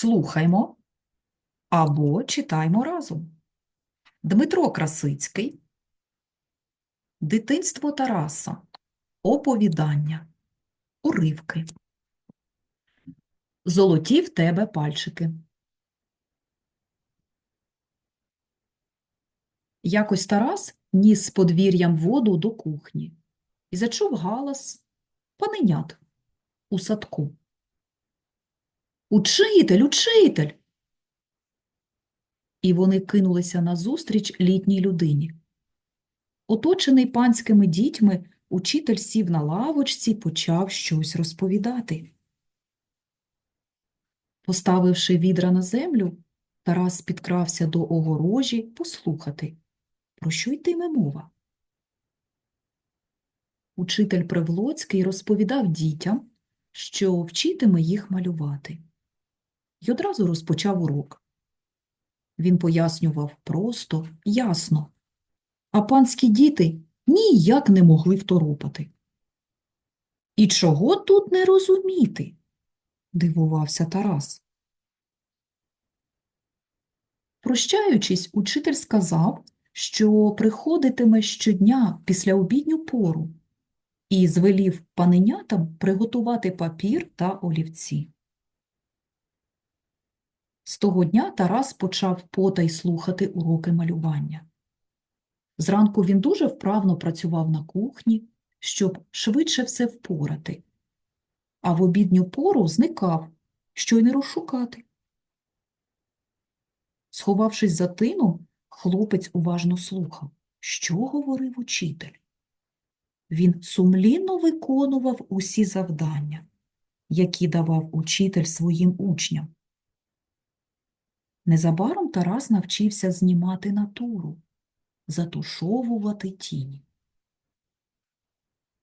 Слухаймо або читаймо разом. Дмитро Красицький. Дитинство Тараса. Оповідання. Уривки. Золоті в тебе пальчики. Якось Тарас ніс з подвір'ям воду до кухні і зачув галас паненят у садку. Учитель, учитель! І вони кинулися назустріч літній людині. Оточений панськими дітьми, учитель сів на лавочці і почав щось розповідати. Поставивши відра на землю, Тарас підкрався до огорожі послухати, про що йтиме мова. Учитель Привлоцький розповідав дітям, що вчитиме їх малювати. Й одразу розпочав урок. Він пояснював просто, ясно, а панські діти ніяк не могли второпати. І чого тут не розуміти? дивувався Тарас. Прощаючись, учитель сказав, що приходитиме щодня після обідню пору і звелів паненятам приготувати папір та олівці. З того дня Тарас почав потай слухати уроки малювання. Зранку він дуже вправно працював на кухні, щоб швидше все впорати, а в обідню пору зникав, що й не розшукати. Сховавшись за тином, хлопець уважно слухав, що говорив учитель. Він сумлінно виконував усі завдання, які давав учитель своїм учням. Незабаром Тарас навчився знімати натуру, затушовувати тіні.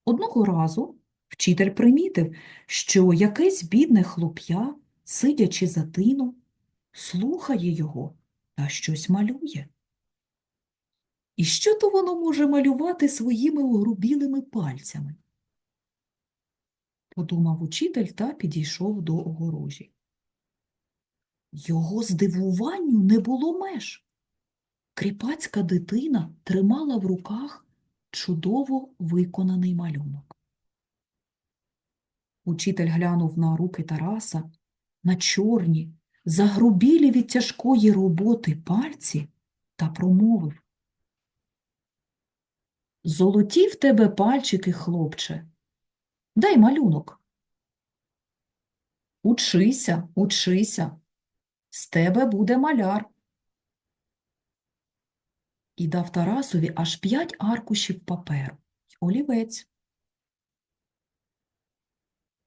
Одного разу вчитель примітив, що якесь бідне хлоп'я, сидячи за тином, слухає його та щось малює. І що то воно може малювати своїми огрубілими пальцями? Подумав учитель та підійшов до огорожі. Його здивуванню не було меж. Кріпацька дитина тримала в руках чудово виконаний малюнок. Учитель глянув на руки Тараса, на чорні, загрубілі від тяжкої роботи пальці та промовив. Золоті в тебе пальчики, хлопче. Дай малюнок. Учися, учися. З тебе буде маляр. І дав Тарасові аж п'ять аркушів паперу олівець.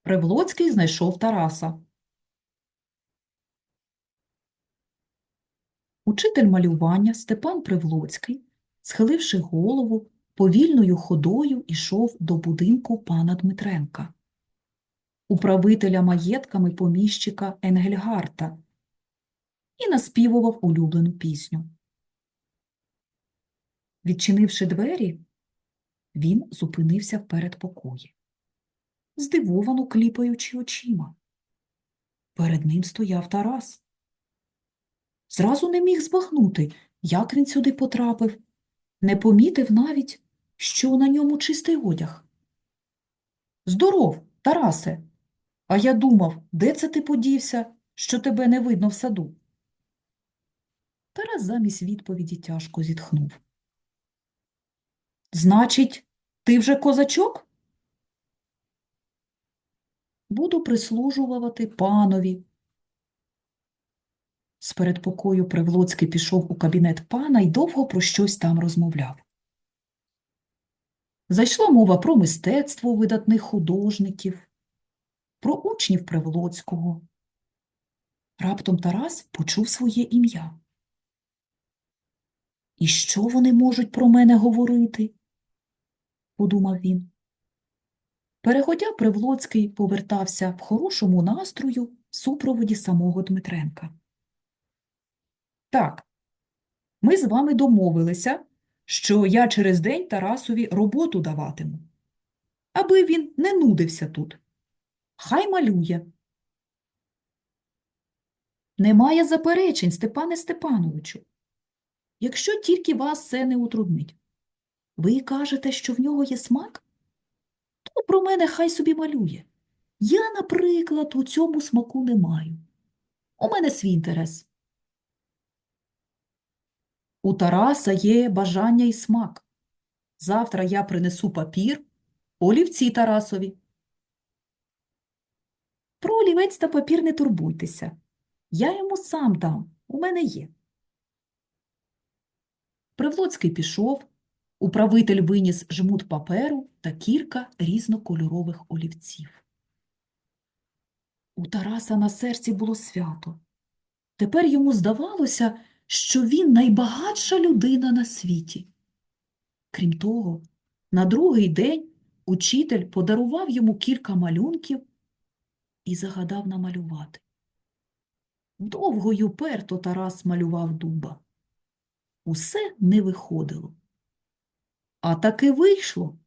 Привлоцький знайшов Тараса. Учитель малювання Степан Привлоцький, схиливши голову, повільною ходою ішов до будинку пана Дмитренка, управителя маєтками поміщика Енгельгарта, і наспівував улюблену пісню. Відчинивши двері, він зупинився в передпокої, здивовано кліпаючи очима. Перед ним стояв Тарас. Зразу не міг збагнути, як він сюди потрапив, не помітив навіть, що на ньому чистий одяг. Здоров, Тарасе, а я думав, де це ти подівся, що тебе не видно в саду? Тарас замість відповіді тяжко зітхнув. Значить, ти вже козачок? Буду прислужувати панові. З передпокою Привлоцький пішов у кабінет пана і довго про щось там розмовляв. Зайшла мова про мистецтво видатних художників, про учнів Привлоцького. Раптом Тарас почув своє ім'я. І що вони можуть про мене говорити? подумав він. Переходя Привлоцький повертався в хорошому настрою в супроводі самого Дмитренка. Так, ми з вами домовилися, що я через день Тарасові роботу даватиму, аби він не нудився тут. Хай малює. Немає заперечень, Степане Степановичу. Якщо тільки вас це не утруднить. Ви кажете, що в нього є смак? То про мене хай собі малює. Я, наприклад, у цьому смаку не маю. У мене свій інтерес. У Тараса є бажання і смак. Завтра я принесу папір, олівці Тарасові. Про олівець та папір не турбуйтеся. Я йому сам дам, у мене є. Привлоцький пішов, управитель виніс жмут паперу та кілька різнокольорових олівців. У Тараса на серці було свято. Тепер йому здавалося, що він найбагатша людина на світі. Крім того, на другий день учитель подарував йому кілька малюнків і загадав намалювати. Довго й уперто Тарас малював дуба. Усе не виходило. А таки вийшло.